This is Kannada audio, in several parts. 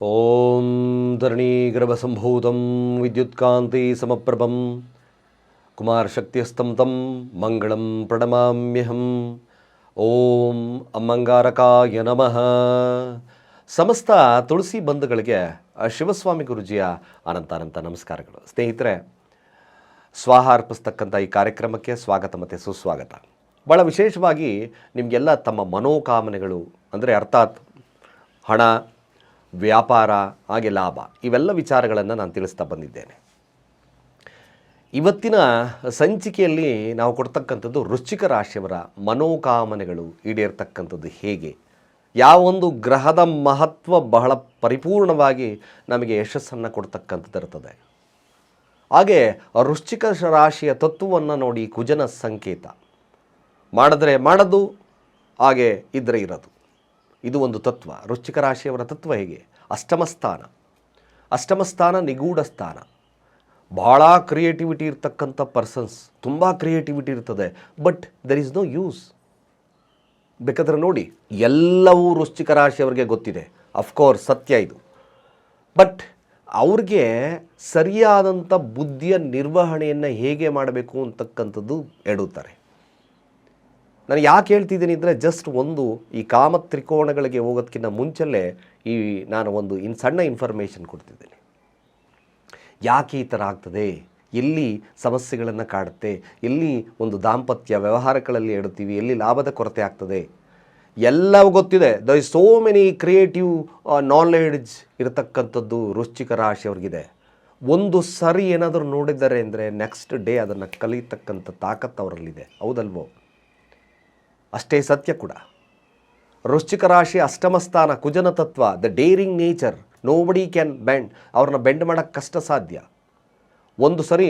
ॐ धरणीगर्भसम्भूतं विद्युत्कान्ति समप्रभं कुमारशक्त्यस्तं तं मङ्गलं प्रणमाम्यहं ಓಂ ಅಮ್ಮಂಗಾರಕಾಯ ನಮಃ ಸಮಸ್ತ ತುಳಸಿ ಬಂಧುಗಳಿಗೆ ಆ, ಶಿವಸ್ವಾಮಿ ಗುರುಜಿಯ ಅನಂತ ಅನಂತ ನಮಸ್ಕಾರಗಳು ಸ್ನೇಹಿತರೆ ಸ್ವಾಹ ಅರ್ಪಿಸ್ತಕ್ಕಂಥ ಈ ಕಾರ್ಯಕ್ರಮಕ್ಕೆ ಸ್ವಾಗತ ಮತ್ತು ಸುಸ್ವಾಗತ ಭಾಳ ವಿಶೇಷವಾಗಿ ನಿಮಗೆಲ್ಲ ತಮ್ಮ ಮನೋಕಾಮನೆಗಳು ಅಂದರೆ ಅರ್ಥಾತ್ ಹಣ ವ್ಯಾಪಾರ, ಹಾಗೆ ಲಾಭ, ಇವೆಲ್ಲ ವಿಚಾರಗಳನ್ನು ನಾನು ತಿಳಿಸ್ತಾ ಬಂದಿದ್ದೇನೆ. ಇವತ್ತಿನ ಸಂಚಿಕೆಯಲ್ಲಿ ನಾವು ಕೊಡ್ತಕ್ಕಂಥದ್ದು ವೃಶ್ಚಿಕ ರಾಶಿಯವರ ಮನೋಕಾಮನೆಗಳು ಈಡೇರ್ತಕ್ಕಂಥದ್ದು ಹೇಗೆ? ಯಾವೊಂದು ಗ್ರಹದ ಮಹತ್ವ ಬಹಳ ಪರಿಪೂರ್ಣವಾಗಿ ನಮಗೆ ಯಶಸ್ಸನ್ನು ಕೊಡ್ತಕ್ಕಂಥದ್ದು ಇರ್ತದೆ. ಹಾಗೆ ವೃಶ್ಚಿಕ ರಾಶಿಯ ತತ್ವವನ್ನು ನೋಡಿ ಕುಜನ ಸಂಕೇತ. ಮಾಡಿದ್ರೆ ಮಾಡೋದು, ಹಾಗೆ ಇದ್ದರೆ ಇರೋದು. ಇದು ಒಂದು ತತ್ವ. ವೃಶ್ಚಿಕ ರಾಶಿಯವರ ತತ್ವ ಹೇಗೆ? ಅಷ್ಟಮ ಸ್ಥಾನ. ಅಷ್ಟಮ ಸ್ಥಾನ ನಿಗೂಢ ಸ್ಥಾನ. ಭಾಳ ಕ್ರಿಯೇಟಿವಿಟಿ ಇರ್ತಕ್ಕಂಥ ಪರ್ಸನ್ಸ್ ತುಂಬ ಕ್ರಿಯೇಟಿವಿಟಿ ಇರ್ತದೆ. But there is no use ಬೇಕಾದ್ರೆ ನೋಡಿ, ಎಲ್ಲವೂ ವೃಶ್ಚಿಕ ರಾಶಿಯವರಿಗೆ ಗೊತ್ತಿದೆ. ಅಫ್ಕೋರ್ಸ್ ಸತ್ಯ ಇದು. ಬಟ್ ಅವ್ರಿಗೆ ಸರಿಯಾದಂಥ ಬುದ್ಧಿಯ ನಿರ್ವಹಣೆಯನ್ನು ಹೇಗೆ ಮಾಡಬೇಕು ಅಂತಕ್ಕಂಥದ್ದು ಎಡುತ್ತಾರೆ. ನಾನು ಯಾಕೆ ಹೇಳ್ತಿದ್ದೀನಿ ಅಂದರೆ ಜಸ್ಟ್ ಒಂದು ಈ ಕಾಮ ತ್ರಿಕೋಣಗಳಿಗೆ ಹೋಗೋದಕ್ಕಿಂತ ಮುಂಚೆಲ್ಲೇ ಈ ನಾನು ಒಂದು ಇನ್ ಸಣ್ಣ ಇನ್ಫಾರ್ಮೇಷನ್ ಕೊಡ್ತಿದ್ದೀನಿ. ಯಾಕೆ ಈ ಥರ ಆಗ್ತದೆ? ಎಲ್ಲಿ ಸಮಸ್ಯೆಗಳನ್ನು ಕಾಡುತ್ತೆ? ಎಲ್ಲಿ ಒಂದು ದಾಂಪತ್ಯ ವ್ಯವಹಾರಗಳಲ್ಲಿ ಇಡುತ್ತೀವಿ ಎಲ್ಲಿ ಲಾಭದ ಕೊರತೆ ಆಗ್ತದೆ? ಎಲ್ಲವೂ ಗೊತ್ತಿದೆ. The is so many creative knowledge ಇರತಕ್ಕಂಥದ್ದು ವೃಶ್ಚಿಕ ರಾಶಿಯವ್ರಿಗಿದೆ ಒಂದು ಸರಿ ಏನಾದರೂ ನೋಡಿದ್ದಾರೆ ಅಂದರೆ ನೆಕ್ಸ್ಟ್ ಡೇ ಅದನ್ನು ಕಲಿತಕ್ಕಂಥ ತಾಕತ್ತು ಅವರಲ್ಲಿದೆ. ಹೌದಲ್ವೋ? ಅಷ್ಟೇ ಸತ್ಯ ಕೂಡ. ವೃಶ್ಚಿಕ ರಾಶಿ ಅಷ್ಟಮ ಸ್ಥಾನ ಕುಜನ ತತ್ವ the daring nature nobody can bend ಅವ್ರನ್ನ ಬೆಂಡ್ ಮಾಡೋಕ್ಕೆ ಕಷ್ಟ ಸಾಧ್ಯ. ಒಂದು ಸರಿ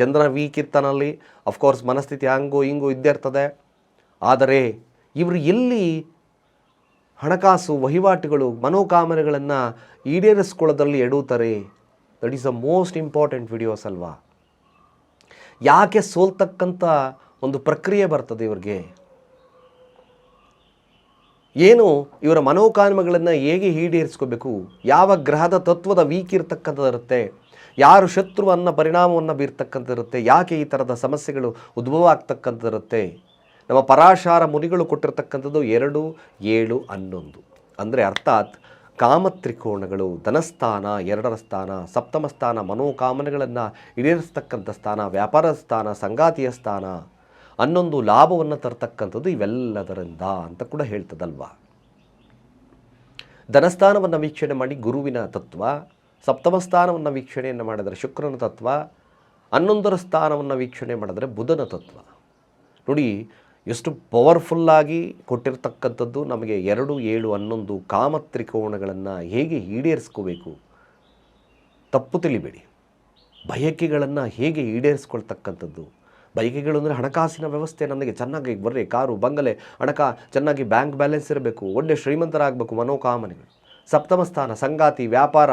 ಚಂದ್ರ ವೀಕ್ ಇರ್ತಾನಲ್ಲಿ ಅಫ್ಕೋರ್ಸ್ ಮನಸ್ಥಿತಿ ಹಂಗೋ ಹಿಂಗೋ ಇದ್ದೇ ಇರ್ತದೆ. ಆದರೆ ಇವರು ಎಲ್ಲಿ ಹಣಕಾಸು ವಹಿವಾಟುಗಳು, ಮನೋಕಾಮನೆಗಳನ್ನು ಈಡೇರಿಸ್ಕೊಳ್ಳೋದ್ರಲ್ಲಿ ಎಡುತ್ತಾರೆ that is the most important videos ಅಲ್ವಾ? ಯಾಕೆ ಸೋಲ್ತಕ್ಕಂಥ ಒಂದು ಪ್ರಕ್ರಿಯೆ ಬರ್ತದೆ ಇವ್ರಿಗೆ? ಏನು ಇವರ ಮನೋಕಾಮಗಳನ್ನು ಹೇಗೆ ಈಡೇರಿಸ್ಕೋಬೇಕು? ಯಾವ ಗ್ರಹದ ತತ್ವದ ವೀಕ್ ಇರತಕ್ಕಂಥದ್ದಿರುತ್ತೆ? ಯಾರು ಶತ್ರುವನ್ನು ಪರಿಣಾಮವನ್ನು ಬೀರ್ತಕ್ಕಂಥದ್ದಿರುತ್ತೆ? ಯಾಕೆ ಈ ಥರದ ಸಮಸ್ಯೆಗಳು ಉದ್ಭವ ಆಗ್ತಕ್ಕಂಥದ್ದಿರುತ್ತೆ ನಮ್ಮ ಪರಾಶಾರ ಮುನಿಗಳು ಕೊಟ್ಟಿರ್ತಕ್ಕಂಥದ್ದು ಎರಡು, ಏಳು, ಹನ್ನೊಂದು. ಅಂದರೆ ಅರ್ಥಾತ್ ಕಾಮತ್ರಿಕೋಣಗಳು, ಧನಸ್ಥಾನ, ಎರಡರ ಸ್ಥಾನ, ಸಪ್ತಮ ಸ್ಥಾನ, ಮನೋಕಾಮನೆಗಳನ್ನು ಈಡೇರಿಸ್ತಕ್ಕಂಥ ಸ್ಥಾನ ವ್ಯಾಪಾರ ಸ್ಥಾನ, ಸಂಗಾತಿಯ ಸ್ಥಾನ. ಹನ್ನೊಂದು ಲಾಭವನ್ನು ತರ್ತಕ್ಕಂಥದ್ದು ಇವೆಲ್ಲದರಿಂದ ಅಂತ ಕೂಡ ಹೇಳ್ತದಲ್ವಾ? ಧನಸ್ಥಾನವನ್ನು ವೀಕ್ಷಣೆ ಮಾಡಿ ಗುರುವಿನ ತತ್ವ, ಸಪ್ತಮ ಸ್ಥಾನವನ್ನು ವೀಕ್ಷಣೆಯನ್ನು ಮಾಡಿದರೆ ಶುಕ್ರನ ತತ್ವ ಹನ್ನೊಂದರ ಸ್ಥಾನವನ್ನು ವೀಕ್ಷಣೆ ಮಾಡಿದರೆ ಬುಧನ ತತ್ವ. ನೋಡಿ, ಎಷ್ಟು ಪವರ್ಫುಲ್ಲಾಗಿ ಕೊಟ್ಟಿರ್ತಕ್ಕಂಥದ್ದು ನಮಗೆ ಎರಡು, ಏಳು ಹನ್ನೊಂದು ಕಾಮತ್ರಿಕೋಣಗಳನ್ನು ಹೇಗೆ ಈಡೇರಿಸ್ಕೋಬೇಕು? ತಪ್ಪು ತಿಳಿಬೇಡಿ. ಬಯಕೆಗಳನ್ನು ಹೇಗೆ ಈಡೇರಿಸ್ಕೊಳ್ತಕ್ಕಂಥದ್ದು? ಬಯಕೆಗಳು ಅಂದರೆ ಹಣಕಾಸಿನ ವ್ಯವಸ್ಥೆ ನನಗೆ ಚೆನ್ನಾಗಿ ಬರ್ರಿ ಕಾರು, ಬಂಗಲೆ, ಹಣಕ, ಚೆನ್ನಾಗಿ ಬ್ಯಾಂಕ್ ಬ್ಯಾಲೆನ್ಸ್ ಇರಬೇಕು, ಒಳ್ಳೆ ಶ್ರೀಮಂತರಾಗಬೇಕು ಮನೋಕಾಮನೆಗಳು. ಸಪ್ತಮ ಸ್ಥಾನ, ಸಂಗಾತಿ, ವ್ಯಾಪಾರ,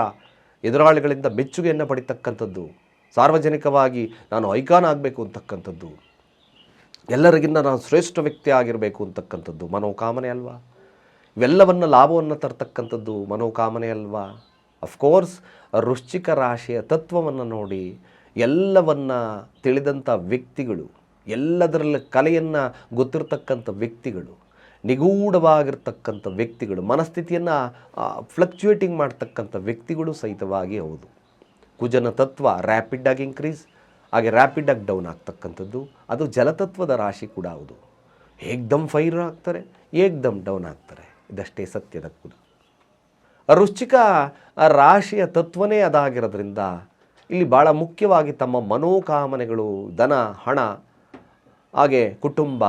ಎದುರಾಳಿಗಳಿಂದ ಮೆಚ್ಚುಗೆಯನ್ನು ಪಡಿತಕ್ಕಂಥದ್ದು, ಸಾರ್ವಜನಿಕವಾಗಿ ನಾನು ಐಕಾನ್ ಆಗಬೇಕು ಅಂತಕ್ಕಂಥದ್ದು, ಎಲ್ಲರಿಗಿಂತ ನಾನು ಶ್ರೇಷ್ಠ ವ್ಯಕ್ತಿ ಆಗಿರಬೇಕು ಅಂತಕ್ಕಂಥದ್ದು ಮನೋಕಾಮನೆ ಅಲ್ವಾ? ಇವೆಲ್ಲವನ್ನು ಲಾಭವನ್ನು ತರ್ತಕ್ಕಂಥದ್ದು ಮನೋಕಾಮನೆ ಅಲ್ವಾ? ಅಫ್ಕೋರ್ಸ್ ವೃಶ್ಚಿಕ ರಾಶಿಯ ತತ್ವವನ್ನು ನೋಡಿ ಎಲ್ಲವನ್ನ ತಿಳಿದಂಥ ವ್ಯಕ್ತಿಗಳು, ಎಲ್ಲದರಲ್ಲಿ ಕಲೆಯನ್ನು ಗೊತ್ತಿರತಕ್ಕಂಥ ವ್ಯಕ್ತಿಗಳು ನಿಗೂಢವಾಗಿರ್ತಕ್ಕಂಥ ವ್ಯಕ್ತಿಗಳು, ಮನಸ್ಥಿತಿಯನ್ನು ಫ್ಲಕ್ಚುಯೇಟಿಂಗ್ ಮಾಡ್ತಕ್ಕಂಥ ವ್ಯಕ್ತಿಗಳು ಸಹಿತವಾಗಿ ಹೌದು. ಕುಜನ ತತ್ವ ರ್ಯಾಪಿಡ್ಡಾಗಿ ಇನ್ಕ್ರೀಸ್ ಹಾಗೆ ರ್ಯಾಪಿಡ್ಡಾಗಿ ಡೌನ್ ಆಗ್ತಕ್ಕಂಥದ್ದು. ಅದು ಜಲತತ್ವದ ರಾಶಿ ಕೂಡ ಹೌದು. ಏಕ್ದಮ್ ಫೈರ್ ಆಗ್ತಾರೆ ಏಕ್ದಮ್ ಡೌನ್ ಆಗ್ತಾರೆ. ಇದಷ್ಟೇ ಸತ್ಯದ ಕೂಡ ರುಚಿಕ ರಾಶಿಯ ತತ್ವನೇ ಅದಾಗಿರೋದ್ರಿಂದ ಇಲ್ಲಿ ಭಾಳ ಮುಖ್ಯವಾಗಿ ತಮ್ಮ ಮನೋಕಾಮನೆಗಳು ದನ ಹಣ, ಹಾಗೆ ಕುಟುಂಬ,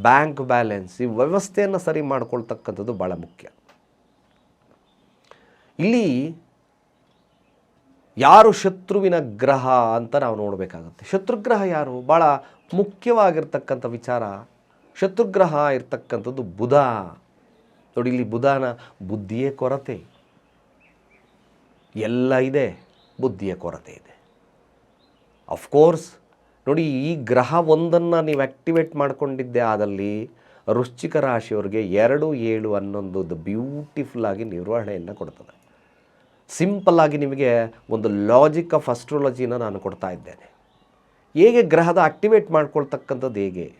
ಬ್ಯಾಂಕ್ ಬ್ಯಾಲೆನ್ಸ್ ಈ ವ್ಯವಸ್ಥೆಯನ್ನು ಸರಿ ಮಾಡ್ಕೊಳ್ತಕ್ಕಂಥದ್ದು ಭಾಳ ಮುಖ್ಯ. ಇಲ್ಲಿ ಯಾರು ಶತ್ರುವಿನ ಗ್ರಹ ಅಂತ ನಾವು ನೋಡಬೇಕಾಗುತ್ತೆ. ಶತ್ರುಗ್ರಹ ಯಾರು? ಭಾಳ ಮುಖ್ಯವಾಗಿರ್ತಕ್ಕಂಥ ವಿಚಾರ. ಶತ್ರುಗ್ರಹ ಇರ್ತಕ್ಕಂಥದ್ದು ಬುಧ. ನೋಡಿ, ಇಲ್ಲಿ ಬುಧನ ಬುದ್ಧಿಯೇ ಕೊರತೆ. ಎಲ್ಲ ಇದೆ. ಬುದ್ಧಿಯ ಕೊರತೆ ಇದೆ. ಅಫ್ಕೋರ್ಸ್ ನೋಡಿ ಈ ಗ್ರಹ ಒಂದನ್ನು ನೀವು ಆ್ಯಕ್ಟಿವೇಟ್ ಮಾಡಿಕೊಂಡಿದ್ದೆ ಆದಲ್ಲಿ ವೃಶ್ಚಿಕ ರಾಶಿಯವರಿಗೆ ಎರಡು, ಏಳು ಅನ್ನೊಂದು ಬ್ಯೂಟಿಫುಲ್ ಆಗಿ ನಿರ್ವಹಣೆಯನ್ನು ಕೊಡ್ತದೆ. ಸಿಂಪಲ್ ಆಗಿ ನಿಮಗೆ ಒಂದು ಲಾಜಿಕ್ ಆಫ್ ಅಸ್ಟ್ರಾಲಜಿನ ನಾನು ಕೊಡ್ತಾ ಇದ್ದೇನೆ. ಹೇಗೆ ಗ್ರಹದ ಆಕ್ಟಿವೇಟ್ ಮಾಡ್ಕೊಳ್ತಕ್ಕಂಥದ್ದು ಹೇಗೆ?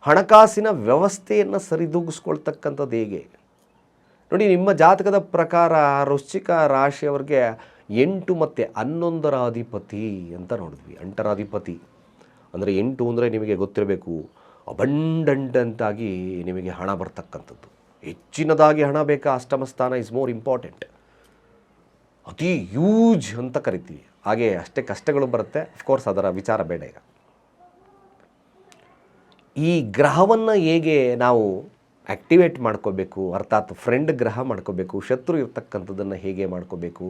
ಹಣಕಾಸಿನ ವ್ಯವಸ್ಥೆಯನ್ನು ಸರಿದೂಗಿಸ್ಕೊಳ್ತಕ್ಕಂಥದ್ದು ಹೇಗೆ? ನೋಡಿ ನಿಮ್ಮ ಜಾತಕದ ಪ್ರಕಾರ ವೃಶ್ಚಿಕ ರಾಶಿಯವರಿಗೆ ಎಂಟು ಮತ್ತು ಹನ್ನೊಂದರ ಅಧಿಪತಿ ಅಂತ ನೋಡಿದ್ವಿ. ಅಂಟರಾಧಿಪತಿ. ಅಂದರೆ ಎಂಟು ಅಂದರೆ ನಿಮಗೆ ಗೊತ್ತಿರಬೇಕು, ಅಬಂಡಂಟಾಗಿ ನಿಮಗೆ ಹಣ ಬರ್ತಕ್ಕಂಥದ್ದು. ಹೆಚ್ಚಿನದಾಗಿ ಹಣ ಬೇಕಾ? ಅಷ್ಟಮ ಸ್ಥಾನ ಇಸ್ ಮೋರ್ ಇಂಪಾರ್ಟೆಂಟ್ ಅತಿ ಯೂಜ್ ಅಂತ ಕರಿತೀವಿ. ಹಾಗೆ ಅಷ್ಟೇ ಕಷ್ಟಗಳು ಬರುತ್ತೆ. ಅಫ್ಕೋರ್ಸ್ ಅದರ ವಿಚಾರ ಬೇಡ ಈಗ. ಈ ಗ್ರಹವನ್ನು ಹೇಗೆ ನಾವು ಆ್ಯಕ್ಟಿವೇಟ್ ಮಾಡ್ಕೋಬೇಕು, ಅರ್ಥಾತ್ ಫ್ರೆಂಡ್ ಗ್ರಹ ಮಾಡ್ಕೋಬೇಕು, ಶತ್ರು ಇರ್ತಕ್ಕಂಥದ್ದನ್ನು ಹೇಗೆ ಮಾಡ್ಕೋಬೇಕು,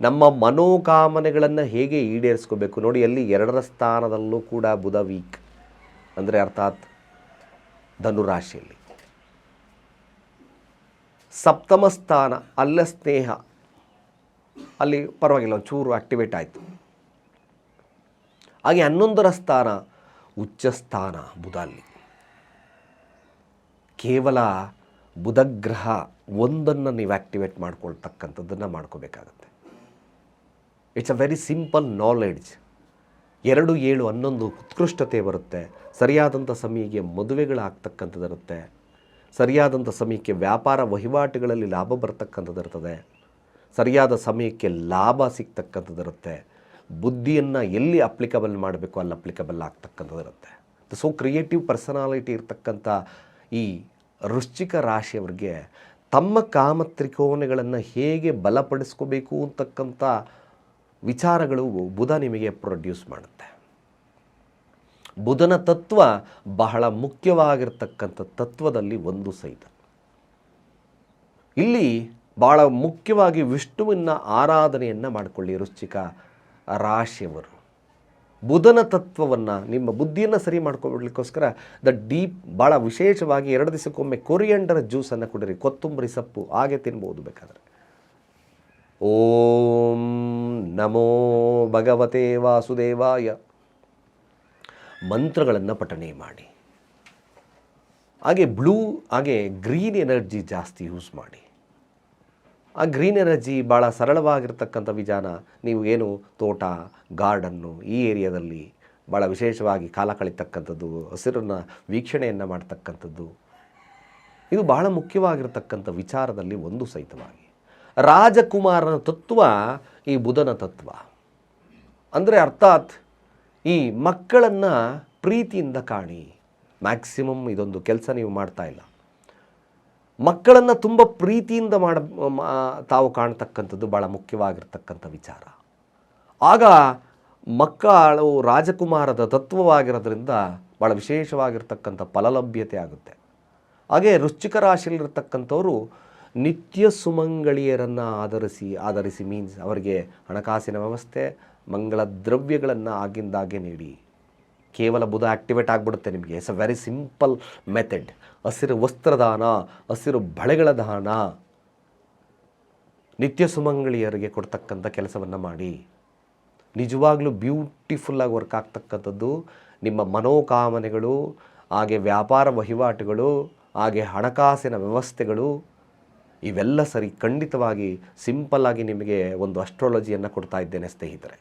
ನಮ್ಮ ಮನೋಕಾಮನೆಗಳನ್ನು ಹೇಗೆ ಈಡೇರಿಸ್ಕೋಬೇಕು. ನೋಡಿ, ಅಲ್ಲಿ ಎರಡರ ಸ್ಥಾನದಲ್ಲೂ ಕೂಡ ಬುಧ ವೀಕ್ ಅಂದರೆ ಅರ್ಥಾತ್ ಧನುರಾಶಿಯಲ್ಲಿ. ಸಪ್ತಮ ಸ್ಥಾನ, ಅಲ್ಲ ಸ್ನೇಹ. ಅಲ್ಲಿ ಪರವಾಗಿಲ್ಲ, ಒಂಚೂರು ಆಕ್ಟಿವೇಟ್ ಆಯಿತು. ಹಾಗೆ ಹನ್ನೊಂದರ ಸ್ಥಾನ ಉಚ್ಚ ಸ್ಥಾನ ಬುಧ ಅಲ್ಲಿ. ಕೇವಲ ಬುಧಗ್ರಹ ಒಂದನ್ನು ನೀವು ಆ್ಯಕ್ಟಿವೇಟ್ ಮಾಡ್ಕೊಳ್ತಕ್ಕಂಥದ್ದನ್ನು ಮಾಡ್ಕೋಬೇಕಾಗತ್ತೆ. It's a very simple knowledge ಎರಡು, ಏಳು, ಹನ್ನೊಂದು ಉತ್ಕೃಷ್ಟತೆ ಬರುತ್ತೆ. ಸರಿಯಾದಂಥ ಸಮಯಕ್ಕೆ ಮದುವೆಗಳಾಗ್ತಕ್ಕಂಥದ್ದಿರುತ್ತೆ. ಸರಿಯಾದಂಥ ಸಮಯಕ್ಕೆ ವ್ಯಾಪಾರ ವಹಿವಾಟುಗಳಲ್ಲಿ ಲಾಭ ಬರ್ತಕ್ಕಂಥದ್ದಿರ್ತದೆ. ಸರಿಯಾದ ಸಮಯಕ್ಕೆ ಲಾಭ ಸಿಗ್ತಕ್ಕಂಥದ್ದಿರುತ್ತೆ. ಬುದ್ಧಿಯನ್ನು ಎಲ್ಲಿ ಅಪ್ಲಿಕಬಲ್ ಮಾಡಬೇಕು ಅಲ್ಲಿ ಅಪ್ಲಿಕಬಲ್ ಆಗ್ತಕ್ಕಂಥದ್ದಿರುತ್ತೆ. ಸೊ ಕ್ರಿಯೇಟಿವ್ ಪರ್ಸನಾಲಿಟಿ ಇರ್ತಕ್ಕಂಥ ಈ ವೃಶ್ಚಿಕ ರಾಶಿಯವರಿಗೆ ತಮ್ಮ ಕಾಮ ತ್ರಿಕೋನಗಳನ್ನು ಹೇಗೆ ಬಲಪಡಿಸ್ಕೋಬೇಕು ಅಂತಕ್ಕಂಥ ವಿಚಾರಗಳು ಬುಧ ನಿಮಗೆ ಪ್ರೊಡ್ಯೂಸ್ ಮಾಡುತ್ತೆ. ಬುಧನ ತತ್ವ ಬಹಳ ಮುಖ್ಯವಾಗಿರ್ತಕ್ಕಂಥ ತತ್ವದಲ್ಲಿ ಒಂದು ಸಹಿತ. ಇಲ್ಲಿ ಬಹಳ ಮುಖ್ಯವಾಗಿ ವಿಷ್ಣುವಿನ ಆರಾಧನೆಯನ್ನು ಮಾಡಿಕೊಳ್ಳಿ ವೃಶ್ಚಿಕ ರಾಶಿಯವರು. ಬುಧನ ತತ್ವವನ್ನು ನಿಮ್ಮ ಬುದ್ಧಿಯನ್ನು ಸರಿ ಮಾಡ್ಕೊಬಿಡ್ಲಿಕ್ಕೋಸ್ಕರ ದ ಡೀಪ್ ಭಾಳ ವಿಶೇಷವಾಗಿ ಎರಡು ದಿವಸಕ್ಕೊಮ್ಮೆ ಕೊರಿಯಂಡರ್ ಜ್ಯೂಸನ್ನು ಕುಡಿರಿ. ಕೊತ್ತಂಬರಿ ಸೊಪ್ಪು, ಹಾಗೆ ತಿನ್ಬೋದು ಬೇಕಾದರೆ. ಓಂ ನಮೋ ಭಗವತೆ ವಾಸುದೇವಾಯ. ಮಂತ್ರಗಳನ್ನು ಪಠಣೆ ಮಾಡಿ. ಹಾಗೆ ಬ್ಲೂ, ಹಾಗೆ ಗ್ರೀನ್ ಎನರ್ಜಿ ಜಾಸ್ತಿ ಯೂಸ್ ಮಾಡಿ. ಆ ಗ್ರೀನ್ ಎನರ್ಜಿ ಭಾಳ ಸರಳವಾಗಿರ್ತಕ್ಕಂಥ ವಿಧಾನ. ನೀವು ಏನು ತೋಟ, ಗಾರ್ಡನ್ನು ಈ ಏರಿಯಾದಲ್ಲಿ ಭಾಳ ವಿಶೇಷವಾಗಿ ಕಾಲ ಕಳೀತಕ್ಕಂಥದ್ದು, ಹಸಿರನ್ನು ವೀಕ್ಷಣೆಯನ್ನು ಮಾಡ್ತಕ್ಕಂಥದ್ದು. ಇದು ಬಹಳ ಮುಖ್ಯವಾಗಿರ್ತಕ್ಕಂಥ ವಿಚಾರದಲ್ಲಿ ಒಂದು ಸಹಿತವಾಗಿ. ರಾಜಕುಮಾರನ ತತ್ವ ಈ ಬುಧನ ತತ್ವ. ಅಂದರೆ ಅರ್ಥಾತ್ ಈ ಮಕ್ಕಳನ್ನು ಪ್ರೀತಿಯಿಂದ ಕಾಣಿ. ಮ್ಯಾಕ್ಸಿಮಮ್ ಇದೊಂದು ಕೆಲಸ ನೀವು ಮಾಡ್ತಾ ಇಲ್ಲ. ಮಕ್ಕಳನ್ನು ತುಂಬ ಪ್ರೀತಿಯಿಂದ ಮಾಡ ತಾವು ಕಾಣ್ತಕ್ಕಂಥದ್ದು ಭಾಳ ಮುಖ್ಯವಾಗಿರ್ತಕ್ಕಂಥ ವಿಚಾರ. ಆಗ ಮಕ್ಕಳು ರಾಜಕುಮಾರದ ತತ್ವವಾಗಿರೋದ್ರಿಂದ ಭಾಳ ವಿಶೇಷವಾಗಿರ್ತಕ್ಕಂಥ ಫಲಲಭ್ಯತೆ ಆಗುತ್ತೆ. ಹಾಗೆ ರುಚಿಕ ರಾಶಿಯಲ್ಲಿರ್ತಕ್ಕಂಥವರು ನಿತ್ಯ ಸುಮಂಗಳಿಯರನ್ನು ಆಧರಿಸಿ ಆಧರಿಸಿ ಮೀನ್ಸ್ ಅವರಿಗೆ ಹಣಕಾಸಿನ ವ್ಯವಸ್ಥೆ, ಮಂಗಳ ದ್ರವ್ಯಗಳನ್ನು ಆಗಿಂದಾಗೆ ನೀಡಿ. ಕೇವಲ ಬುಧ ಆಕ್ಟಿವೇಟ್ ಆಗಿಬಿಡುತ್ತೆ ನಿಮಗೆ. It's a very simple method ಹಸಿರು ವಸ್ತ್ರದಾನ ಹಸಿರು ಬಳೆಗಳ ದಾನ, ನಿತ್ಯ ಸುಮಂಗಳಿಯರಿಗೆ ಕೊಡ್ತಕ್ಕಂಥ ಕೆಲಸವನ್ನು ಮಾಡಿ. ನಿಜವಾಗ್ಲೂ ಬ್ಯೂಟಿಫುಲ್ಲಾಗಿ ವರ್ಕ್ ಆಗ್ತಕ್ಕಂಥದ್ದು ನಿಮ್ಮ ಮನೋಕಾಮನೆಗಳು, ಹಾಗೆ ವ್ಯಾಪಾರ ವಹಿವಾಟುಗಳು, ಹಾಗೆ ಹಣಕಾಸಿನ ವ್ಯವಸ್ಥೆಗಳು, ಇವೆಲ್ಲ ಸರಿ ಖಂಡಿತವಾಗಿ ಸಿಂಪಲ್ಲಾಗಿ ನಿಮಗೆ ಒಂದು ಅಸ್ಟ್ರಾಲಜಿಯನ್ನು ಕೊಡ್ತಾ ಇದ್ದೇನೆ ಸ್ನೇಹಿತರೆ.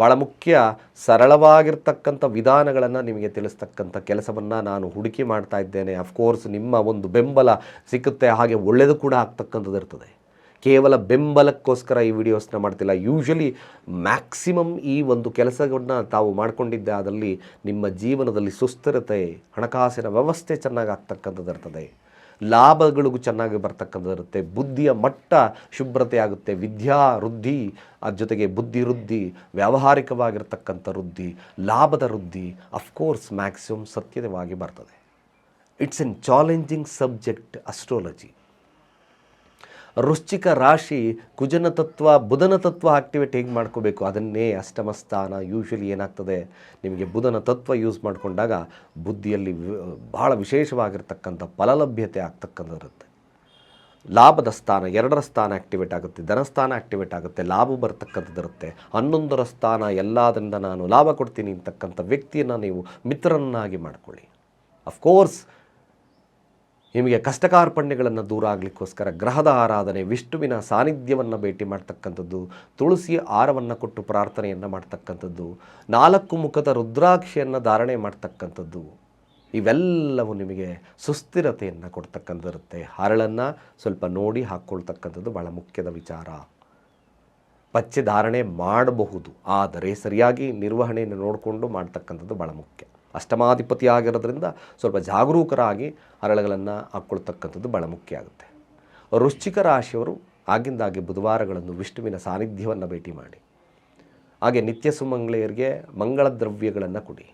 ಭಾಳ ಮುಖ್ಯ ಸರಳವಾಗಿರ್ತಕ್ಕಂಥ ವಿಧಾನಗಳನ್ನು ನಿಮಗೆ ತಿಳಿಸ್ತಕ್ಕಂಥ ಕೆಲಸವನ್ನು ನಾನು ಹುಡುಕಿ ಮಾಡ್ತಾ ಇದ್ದೇನೆ. ಅಫ್ಕೋರ್ಸ್ ನಿಮ್ಮ ಒಂದು ಬೆಂಬಲ ಸಿಕ್ಕುತ್ತೆ, ಹಾಗೆ ಒಳ್ಳೆಯದು ಕೂಡ ಆಗ್ತಕ್ಕಂಥದ್ದು ಇರ್ತದೆ. ಕೇವಲ ಬೆಂಬಲಕ್ಕೋಸ್ಕರ ಈ ವಿಡಿಯೋಸ್ನ ಮಾಡ್ತಿಲ್ಲ. ಯೂಶಲಿ ಮ್ಯಾಕ್ಸಿಮಮ್ ಈ ಒಂದು ಕೆಲಸವನ್ನು ತಾವು ಮಾಡಿಕೊಂಡಿದ್ದೆ ಅದರಲ್ಲಿ ನಿಮ್ಮ ಜೀವನದಲ್ಲಿ ಸುಸ್ಥಿರತೆ, ಹಣಕಾಸಿನ ವ್ಯವಸ್ಥೆ ಚೆನ್ನಾಗಿ ಆಗ್ತಕ್ಕಂಥದ್ದು ಇರ್ತದೆ. ಲಾಭಗಳಿಗೂ ಚೆನ್ನಾಗಿ ಬರ್ತಕ್ಕಂಥದ್ದಿರುತ್ತೆ ಬುದ್ಧಿಯ ಮಟ್ಟ ಶುಭ್ರತೆ ಆಗುತ್ತೆ. ವಿದ್ಯಾ, ವೃದ್ಧಿ ಅದ್ರ ಜೊತೆಗೆ ಬುದ್ಧಿ, ವೃದ್ಧಿ, ವ್ಯಾವಹಾರಿಕವಾಗಿರ್ತಕ್ಕಂಥ ವೃದ್ಧಿ, ಲಾಭದ ವೃದ್ಧಿ ಅಫ್ಕೋರ್ಸ್ ಮ್ಯಾಕ್ಸಿಮಮ್ ಸತ್ಯವಾಗಿ ಬರ್ತದೆ. It's an challenging subject astrology ವೃಶ್ಚಿಕ ರಾಶಿ, ಕುಜನ ತತ್ವ, ಬುಧನ ತತ್ವ ಆಕ್ಟಿವೇಟ್ ಹೇಗೆ ಮಾಡ್ಕೋಬೇಕು? ಅದನ್ನೇ ಅಷ್ಟಮ ಸ್ಥಾನ ಯೂಶ್ವಲಿ ಏನಾಗ್ತದೆ? ನಿಮಗೆ ಬುಧನ ತತ್ವ ಯೂಸ್ ಮಾಡಿಕೊಂಡಾಗ ಬುದ್ಧಿಯಲ್ಲಿ ಬಹಳ ವಿಶೇಷವಾಗಿರ್ತಕ್ಕಂಥ ಫಲಲಭ್ಯತೆ ಆಗ್ತಕ್ಕಂಥದ್ದು ಇರುತ್ತೆ ಲಾಭದ ಸ್ಥಾನ, ಎರಡರ ಸ್ಥಾನ ಆಕ್ಟಿವೇಟ್ ಆಗುತ್ತೆ ಧನಸ್ಥಾನ ಆ್ಯಕ್ಟಿವೇಟ್ ಆಗುತ್ತೆ, ಲಾಭ ಬರ್ತಕ್ಕಂಥದ್ದು ಇರುತ್ತೆ ಹನ್ನೊಂದರ ಸ್ಥಾನ ಎಲ್ಲದರಿಂದ ನಾನು ಲಾಭ ಕೊಡ್ತೀನಿ ಅಂತಕ್ಕಂಥ ವ್ಯಕ್ತಿಯನ್ನು ನೀವು ಮಿತ್ರರನ್ನಾಗಿ ಮಾಡಿಕೊಳ್ಳಿ. ಅಫ್ಕೋರ್ಸ್ ನಿಮಗೆ ಕಷ್ಟಕಾರ್ಪಣ್ಯಗಳನ್ನು ದೂರ ಆಗಲಿಕ್ಕೋಸ್ಕರ ಗ್ರಹದ ಆರಾಧನೆ, ವಿಷ್ಣುವಿನ ಸಾನ್ನಿಧ್ಯವನ್ನು ಭೇಟಿ ಮಾಡ್ತಕ್ಕಂಥದ್ದು, ತುಳಸಿ ಆರವನ್ನು ಕೊಟ್ಟು ಪ್ರಾರ್ಥನೆಯನ್ನು ಮಾಡ್ತಕ್ಕಂಥದ್ದು, ನಾಲ್ಕು ಮುಖದ ರುದ್ರಾಕ್ಷಿಯನ್ನು ಧಾರಣೆ ಮಾಡ್ತಕ್ಕಂಥದ್ದು, ಇವೆಲ್ಲವೂ ನಿಮಗೆ ಸುಸ್ಥಿರತೆಯನ್ನು ಕೊಡ್ತಕ್ಕಂಥದ್ದಿರುತ್ತೆ. ಹರಳನ್ನು ಸ್ವಲ್ಪ ನೋಡಿ ಹಾಕ್ಕೊಳ್ತಕ್ಕಂಥದ್ದು ಭಾಳ ಮುಖ್ಯದ ವಿಚಾರ. ಪಚ್ಚೆ ಧಾರಣೆ ಮಾಡಬಹುದು, ಆದರೆ ಸರಿಯಾಗಿ ನಿರ್ವಹಣೆಯನ್ನು ನೋಡಿಕೊಂಡು ಮಾಡ್ತಕ್ಕಂಥದ್ದು ಭಾಳ ಮುಖ್ಯ. ಅಷ್ಟಮಾಧಿಪತಿ ಆಗಿರೋದ್ರಿಂದ ಸ್ವಲ್ಪ ಜಾಗರೂಕರಾಗಿ ಹರಳುಗಳನ್ನು ಹಾಕ್ಕೊಳ್ತಕ್ಕಂಥದ್ದು ಭಾಳ ಮುಖ್ಯ ಆಗುತ್ತೆ. ವೃಶ್ಚಿಕ ರಾಶಿಯವರು ಆಗಿಂದಾಗೆ ಬುಧವಾರಗಳನ್ನು ವಿಷ್ಣುವಿನ ಸಾನ್ನಿಧ್ಯವನ್ನು ಭೇಟಿ ಮಾಡಿ. ಹಾಗೆ ನಿತ್ಯ ಸುಮಂಗಳೆಯರಿಗೆ ಮಂಗಳ ದ್ರವ್ಯಗಳನ್ನು ಕೊಡಿ.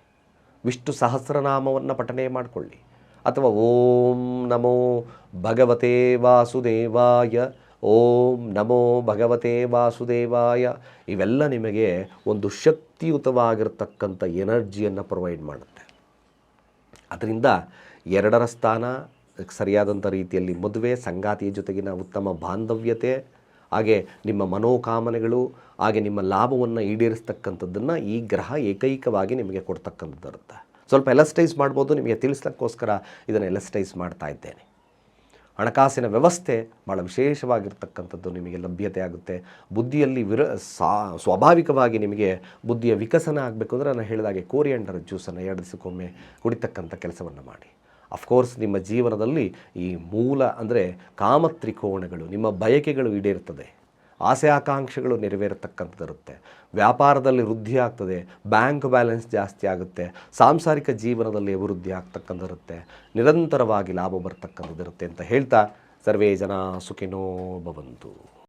ವಿಷ್ಣು ಸಹಸ್ರನಾಮವನ್ನು ಪಠನೆ ಮಾಡಿಕೊಳ್ಳಿ. ಅಥವಾ ಓಂ ನಮೋ ಭಗವತೆ ವಾಸುದೇವಾಯ, ಓಂ ನಮೋ ಭಗವತೆ ವಾಸುದೇವಾಯ, ಇವೆಲ್ಲ ನಿಮಗೆ ಒಂದು ಶಕ್ತಿಯುತವಾಗಿರ್ತಕ್ಕಂಥ ಎನರ್ಜಿಯನ್ನು ಪ್ರೊವೈಡ್ ಮಾಡುತ್ತೆ. ಅದರಿಂದ ಎರಡರ ಸ್ಥಾನ ಸರಿಯಾದಂಥ ರೀತಿಯಲ್ಲಿ ಮದುವೆ, ಸಂಗಾತಿಯ ಜೊತೆಗಿನ ಉತ್ತಮ ಬಾಂಧವ್ಯತೆ, ಹಾಗೆ ನಿಮ್ಮ ಮನೋಕಾಮನೆಗಳು, ಹಾಗೆ ನಿಮ್ಮ ಲಾಭವನ್ನು ಈಡೇರಿಸ್ತಕ್ಕಂಥದ್ದನ್ನು ಈ ಗ್ರಹ ಏಕೈಕವಾಗಿ ನಿಮಗೆ ಕೊಡ್ತಕ್ಕಂಥದ್ದಿರುತ್ತೆ ಸ್ವಲ್ಪ ಎಲಸ್ಟೈಸ್ ಮಾಡ್ಬೋದು, ನಿಮಗೆ ತಿಳಿಸ್ಲಕ್ಕೋಸ್ಕರ ಇದನ್ನು ಎಲಸ್ಟೈಸ್ ಮಾಡ್ತಾ ಇದ್ದೇನೆ. ಹಣಕಾಸಿನ ವ್ಯವಸ್ಥೆ ಭಾಳ ವಿಶೇಷವಾಗಿರ್ತಕ್ಕಂಥದ್ದು ನಿಮಗೆ ಲಭ್ಯತೆ ಆಗುತ್ತೆ. ಬುದ್ಧಿಯಲ್ಲಿ ವಿರ ಸ್ವಾಭಾವಿಕವಾಗಿ ನಿಮಗೆ ಬುದ್ಧಿಯ ವಿಕಸನ ಆಗಬೇಕು ಅಂದರೆ ನಾನು ಹೇಳಿದಾಗೆ ಕೋರಿಯಂಡರ್ ಜ್ಯೂಸನ್ನು ಎರಡು ದಿವಸಕ್ಕೊಮ್ಮೆ ಕುಡಿತಕ್ಕಂಥ ಕೆಲಸವನ್ನು ಮಾಡಿ. ಅಫ್ಕೋರ್ಸ್ ನಿಮ್ಮ ಜೀವನದಲ್ಲಿ ಈ ಮೂಲ ಅಂದರೆ ಕಾಮತ್ರಿಕೋಣಗಳು ನಿಮ್ಮ ಬಯಕೆಗಳು ಈಡೇರ್ತದೆ ಆಸೆ ಆಕಾಂಕ್ಷೆಗಳು ನೆರವೇರತಕ್ಕಂಥದ್ದಿರುತ್ತೆ. ವ್ಯಾಪಾರದಲ್ಲಿ ವೃದ್ಧಿ ಆಗ್ತದೆ, ಬ್ಯಾಂಕ್ ಬ್ಯಾಲೆನ್ಸ್ ಜಾಸ್ತಿ ಆಗುತ್ತೆ, ಸಾಂಸಾರಿಕ ಜೀವನದಲ್ಲಿ ಅಭಿವೃದ್ಧಿ ಆಗ್ತಕ್ಕಂಥದ್ದಿರುತ್ತೆ, ನಿರಂತರವಾಗಿ ಲಾಭ ಬರ್ತಕ್ಕಂಥದ್ದಿರುತ್ತೆ ಅಂತ ಹೇಳ್ತಾ ಸರ್ವೇ ಜನ ಸುಖಿನೋ ಭವಂತು.